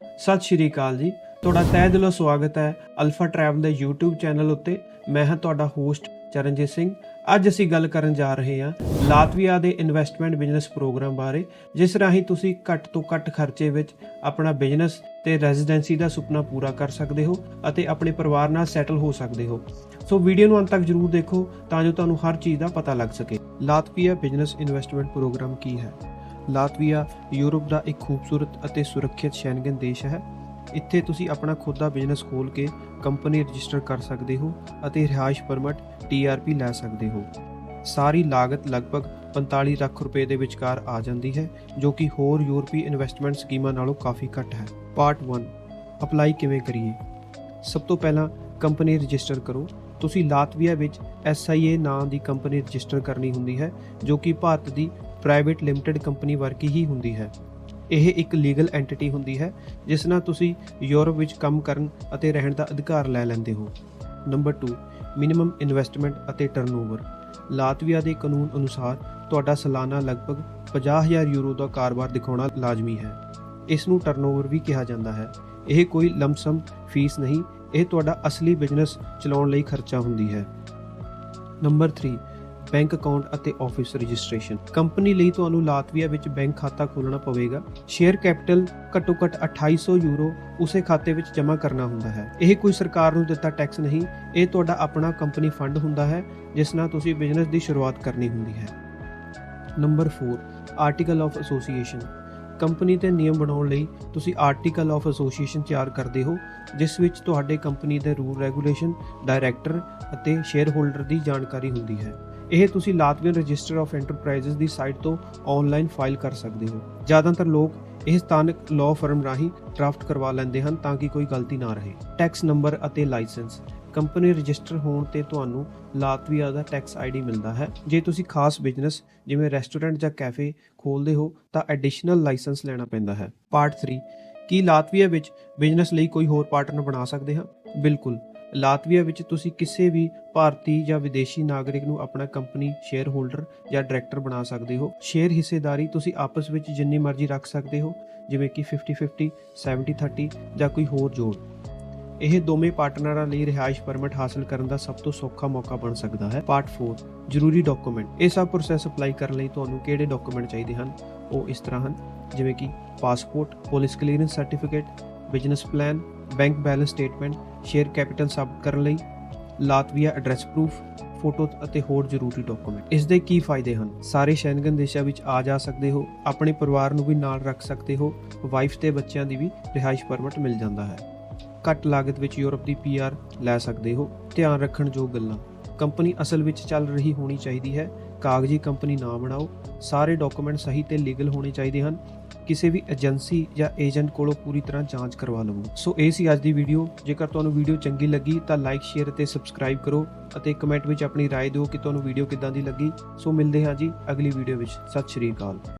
ਸਤਿ ਸ਼੍ਰੀ ਅਕਾਲ ਜੀ। ਤੁਹਾਡਾ ਤਹਿ ਦਿਲੋਂ ਸਵਾਗਤ ਹੈ ਅਲਫਾ ਟਰੈਵਲ ਦੇ YouTube ਚੈਨਲ ਉੱਤੇ। ਮੈਂ ਹਾਂ ਤੁਹਾਡਾ ਹੋਸਟ ਚਰਨਜੀਤ ਸਿੰਘ। ਅੱਜ ਅਸੀਂ ਗੱਲ ਕਰਨ ਜਾ ਰਹੇ ਹਾਂ ਲਾਤਵੀਆ ਦੇ ਇਨਵੈਸਟਮੈਂਟ ਬਿਜ਼ਨਸ ਪ੍ਰੋਗਰਾਮ ਬਾਰੇ, ਜਿਸ ਰਾਹੀਂ ਤੁਸੀਂ ਘੱਟ ਤੋਂ ਘੱਟ ਖਰਚੇ ਵਿੱਚ ਆਪਣਾ ਬਿਜ਼ਨਸ ਤੇ ਰੈਜ਼ੀਡੈਂਸੀ ਦਾ ਸੁਪਨਾ ਪੂਰਾ ਕਰ ਸਕਦੇ ਹੋ ਅਤੇ ਆਪਣੇ ਪਰਿਵਾਰ ਨਾਲ ਸੈਟਲ ਹੋ ਸਕਦੇ ਹੋ। ਸੋ ਵੀਡੀਓ ਨੂੰ ਅੰਤ ਤੱਕ ਜਰੂਰ ਦੇਖੋ ਤਾਂ ਜੋ ਤੁਹਾਨੂੰ ਹਰ ਚੀਜ਼ ਦਾ ਪਤਾ ਲੱਗ ਸਕੇ। ਲਾਤਵੀਆ ਬਿਜ਼ਨਸ ਇਨਵੈਸਟਮੈਂਟ ਪ੍ਰੋਗਰਾਮ ਕੀ ਹੈ? ਲਾਤਵੀਆ ਯੂਰਪ ਦਾ ਇੱਕ ਖੂਬਸੂਰਤ ਅਤੇ ਸੁਰੱਖਿਅਤ ਸ਼ੈਂਗਨ ਦੇਸ਼ ਹੈ। ਇੱਥੇ ਤੁਸੀਂ ਆਪਣਾ ਖੁਦ ਦਾ ਬਿਜ਼ਨਸ ਖੋਲ ਕੇ ਕੰਪਨੀ ਰਜਿਸਟਰ ਕਰ ਸਕਦੇ ਹੋ ਅਤੇ ਰਿਹਾਇਸ਼ ਪਰਮਿਟ ਟੀਆਰਪੀ ਲੈ ਸਕਦੇ ਹੋ। ਸਾਰੀ ਲਾਗਤ ਲਗਭਗ 45 ਲੱਖ ਰੁਪਏ ਦੇ ਵਿਚਕਾਰ ਆ ਜਾਂਦੀ ਹੈ, ਜੋ ਕਿ ਹੋਰ ਯੂਰਪੀ ਇਨਵੈਸਟਮੈਂਟ ਸਕੀਮਾਂ ਨਾਲੋਂ ਕਾਫੀ ਘੱਟ ਹੈ। ਪਾਰਟ 1 ਅਪਲਾਈ ਕਿਵੇਂ ਕਰੀਏ? ਸਭ ਤੋਂ ਪਹਿਲਾਂ ਕੰਪਨੀ ਰਜਿਸਟਰ ਕਰੋ। ਤੁਸੀਂ ਲਾਤਵੀਆ ਵਿੱਚ SIA ਨਾਂ ਦੀ ਕੰਪਨੀ ਰਜਿਸਟਰ ਕਰਨੀ ਹੁੰਦੀ ਹੈ, ਜੋ ਕਿ ਭਾਰਤ ਦੀ ਪ੍ਰਾਈਵੇਟ ਲਿਮਟਿਡ ਕੰਪਨੀ ਵਰਗੀ ਹੀ ਹੁੰਦੀ ਹੈ। ਇਹ ਇੱਕ ਲੀਗਲ ਐਂਟੀਟੀ ਹੁੰਦੀ ਹੈ, ਜਿਸ ਨਾਲ ਤੁਸੀਂ ਯੂਰਪ ਵਿੱਚ ਕੰਮ ਕਰਨ ਅਤੇ ਰਹਿਣ ਦਾ ਅਧਿਕਾਰ ਲੈ ਲੈਂਦੇ ਹੋ। ਨੰਬਰ 2 ਮਿਨੀਮਮ ਇਨਵੈਸਟਮੈਂਟ ਅਤੇ ਟਰਨਓਵਰ ਲਾਤਵੀਆ ਦੇ ਕਾਨੂੰਨ ਅਨੁਸਾਰ ਤੁਹਾਡਾ ਸਾਲਾਨਾ ਲਗਭਗ 50000 ਯੂਰੋ ਦਾ ਕਾਰੋਬਾਰ ਦਿਖਾਉਣਾ ਲਾਜ਼ਮੀ ਹੈ। ਇਸ ਨੂੰ ਟਰਨਓਵਰ ਵੀ ਕਿਹਾ ਜਾਂਦਾ ਹੈ। ਇਹ ਕੋਈ ਲੰਮਸਮ ਫੀਸ ਨਹੀਂ, ਇਹ ਤੁਹਾਡਾ ਅਸਲੀ ਬਿਜ਼ਨਸ ਚਲਾਉਣ ਲਈ ਖਰਚਾ ਹੁੰਦੀ ਹੈ। ਨੰਬਰ 3 ਬੈਂਕ ਅਕਾਊਂਟ ਅਤੇ ਆਫਿਸ ਰਜਿਸਟ੍ਰੇਸ਼ਨ। ਕੰਪਨੀ ਲਈ ਤੁਹਾਨੂੰ ਲਾਤਵੀਆ ਵਿੱਚ ਬੈਂਕ ਖਾਤਾ ਖੋਲ੍ਹਣਾ ਪਵੇਗਾ। ਸ਼ੇਅਰ ਕੈਪੀਟਲ ਘੱਟੋ ਘੱਟ 2800 ਯੂਰੋ ਉਸੇ ਖਾਤੇ ਵਿੱਚ ਜਮ੍ਹਾਂ ਕਰਨਾ ਹੁੰਦਾ ਹੈ। ਇਹ ਕੋਈ ਸਰਕਾਰ ਨੂੰ ਦਿੱਤਾ ਟੈਕਸ ਨਹੀਂ, ਇਹ ਤੁਹਾਡਾ ਆਪਣਾ ਕੰਪਨੀ ਫੰਡ ਹੁੰਦਾ ਹੈ, ਜਿਸ ਨਾਲ ਤੁਸੀਂ ਬਿਜ਼ਨਸ ਦੀ ਸ਼ੁਰੂਆਤ ਕਰਨੀ ਹੁੰਦੀ ਹੈ। Number 4 article of association. Company ਦੇ ਨਿਯਮ ਬਣਾਉਣ ਲਈ ਤੁਸੀਂ ਆਰਟੀਕਲ ਆਫ ਐਸੋਸੀਏਸ਼ਨ ਤਿਆਰ ਕਰਦੇ ਹੋ, ਜਿਸ ਵਿੱਚ ਤੁਹਾਡੇ ਕੰਪਨੀ ਦੇ ਰੂਲ ਰੈਗੂਲੇਸ਼ਨ, ਡਾਇਰੈਕਟਰ ਅਤੇ ਸ਼ੇਅਰ ਹੋਲਡਰ ਦੀ ਜਾਣਕਾਰੀ ਹੁੰਦੀ ਹੈ। ਇਹ ਤੁਸੀਂ ਲਾਤਵੀਅਨ ਰਜਿਸਟਰ ਆਫ ਐਂਟਰਪ੍ਰਾਈਜ਼ਸ ਦੀ ਸਾਈਟ ਤੋਂ ਆਨਲਾਈਨ ਫਾਈਲ ਕਰ ਸਕਦੇ ਹੋ। ਜ਼ਿਆਦਾਤਰ ਲੋਕ ਇਹ ਸਥਾਨਕ ਲਾਅ ਫਰਮ ਰਾਹੀਂ ਡਰਾਫਟ ਕਰਵਾ ਲੈਂਦੇ ਹਨ ਤਾਂ ਕਿ ਕੋਈ ਗਲਤੀ ਨਾ ਰਹੇ। ਟੈਕਸ ਨੰਬਰ ਅਤੇ ਲਾਇਸੈਂਸ ਕੰਪਨੀ ਰਜਿਸਟਰ ਹੋਣ ਤੇ ਤੁਹਾਨੂੰ ਲਾਤਵੀਆ ਦਾ ਟੈਕਸ ਆਈਡੀ ਮਿਲਦਾ ਹੈ। ਜੇ ਤੁਸੀਂ ਖਾਸ ਬਿਜ਼ਨਸ ਜਿਵੇਂ ਰੈਸਟੋਰੈਂਟ ਜਾਂ ਕੈਫੇ ਖੋਲਦੇ ਹੋ, ਤਾਂ ਐਡੀਸ਼ਨਲ ਲਾਇਸੈਂਸ ਲੈਣਾ ਪੈਂਦਾ ਹੈ। ਪਾਰਟ 3 ਕੀ ਲਾਤਵੀਆ ਵਿੱਚ ਬਿਜ਼ਨਸ ਲਈ ਕੋਈ ਹੋਰ ਪਾਰਟਨਰ ਬਣਾ ਸਕਦੇ ਹਾਂ? ਬਿਲਕੁਲ। ਲਾਤਵੀਆ ਵਿੱਚ ਤੁਸੀਂ ਕਿਸੇ ਵੀ ਭਾਰਤੀ ਜਾਂ ਵਿਦੇਸ਼ੀ ਨਾਗਰਿਕ ਨੂੰ ਆਪਣਾ ਕੰਪਨੀ, ਸ਼ੇਅਰ ਹੋਲਡਰ ਜਾਂ ਡਾਇਰੈਕਟਰ ਬਣਾ ਸਕਦੇ ਹੋ। ਸ਼ੇਅਰ ਹਿੱਸੇਦਾਰੀ ਤੁਸੀਂ ਆਪਸ ਵਿੱਚ ਜਿੰਨੀ ਮਰਜ਼ੀ ਰੱਖ ਸਕਦੇ ਹੋ, ਜਿਵੇਂ ਕਿ 50-50 70-30 ਜਾਂ ਕੋਈ ਹੋਰ ਜੋੜ। ਇਹ ਦੋਵੇਂ ਪਾਰਟਨਰਾਂ ਲਈ ਰਿਹਾਇਸ਼ ਪਰਮਿਟ ਹਾਸਲ ਕਰਨ ਦਾ ਸਭ ਤੋਂ ਸੌਖਾ ਮੌਕਾ ਬਣ ਸਕਦਾ ਹੈ। ਪਾਰਟ 4 ਜ਼ਰੂਰੀ ਡਾਕੂਮੈਂਟ ਇਹ ਸਭ ਪ੍ਰੋਸੈਸ ਅਪਲਾਈ ਕਰਨ ਲਈ ਤੁਹਾਨੂੰ ਕਿਹੜੇ ਡਾਕੂਮੈਂਟ ਚਾਹੀਦੇ ਹਨ? ਉਹ ਇਸ ਤਰ੍ਹਾਂ ਹਨ, ਜਿਵੇਂ ਕਿ passport police clearance certificate business plan bank balance statement share capital ਸਾਬਤ ਕਰਨ ਲਈ ਲਾਤਵੀਆ ਐਡਰੈਸ ਪ੍ਰੂਫ ਫੋਟੋ ਅਤੇ ਹੋਰ ਜ਼ਰੂਰੀ ਡਾਕੂਮੈਂਟ ਇਸ ਦੇ ਕੀ ਫਾਇਦੇ ਹਨ? ਸਾਰੇ ਸ਼ੈਂਗਨ ਦੇਸ਼ਾਂ ਵਿੱਚ ਆ ਜਾ ਸਕਦੇ ਹੋ, ਆਪਣੇ ਪਰਿਵਾਰ ਨੂੰ ਵੀ ਨਾਲ ਰੱਖ ਸਕਦੇ ਹੋ ਵਾਈਫ ਤੇ ਬੱਚਿਆਂ ਦੀ ਵੀ ਰਿਹਾਇਸ਼ ਪਰਮਿਟ ਮਿਲ ਜਾਂਦਾ ਹੈ। ਘੱਟ ਲਾਗਤ ਵਿੱਚ ਯੂਰਪ ਦੀ ਪੀਆਰ ਲੈ ਸਕਦੇ ਹੋ, ਧਿਆਨ ਰੱਖਣ ਯੋਗ ਗੱਲਾਂ। ਕੰਪਨੀ ਅਸਲ ਵਿੱਚ ਚੱਲ ਰਹੀ ਹੋਣੀ ਚਾਹੀਦੀ ਹੈ ਕਾਗਜ਼ੀ ਕੰਪਨੀ ਨਾ ਬਣਾਓ ਸਾਰੇ ਡਾਕੂਮੈਂਟ ਸਹੀ ਤੇ ਲੀਗਲ ਹੋਣੇ ਚਾਹੀਦੇ ਹਨ ਕਿਸੇ ਵੀ ਏਜੰਸੀ ਜਾਂ ਏਜੰਟ ਕੋਲੋਂ ਪੂਰੀ ਤਰ੍ਹਾਂ ਜਾਂਚ ਕਰਵਾ ਲਵੋ ਸੋ ਇਹ ਸੀ ਅੱਜ ਦੀ ਵੀਡੀਓ ਜੇਕਰ ਤੁਹਾਨੂੰ ਵੀਡੀਓ ਚੰਗੀ ਲੱਗੀ ਤਾਂ ਲਾਈਕ ਸ਼ੇਅਰ ਅਤੇ ਸਬਸਕ੍ਰਾਈਬ ਕਰੋ ਅਤੇ ਕਮੈਂਟ ਵਿੱਚ ਆਪਣੀ رائے ਦਿਓ ਕਿ ਤੁਹਾਨੂੰ ਵੀਡੀਓ ਕਿੱਦਾਂ ਦੀ ਲੱਗੀ ਸੋ ਮਿਲਦੇ ਹਾਂ ਜੀ ਅਗਲੀ ਵੀਡੀਓ ਵਿੱਚ ਸਤਿ ਸ਼੍ਰੀ ਅਕਾਲ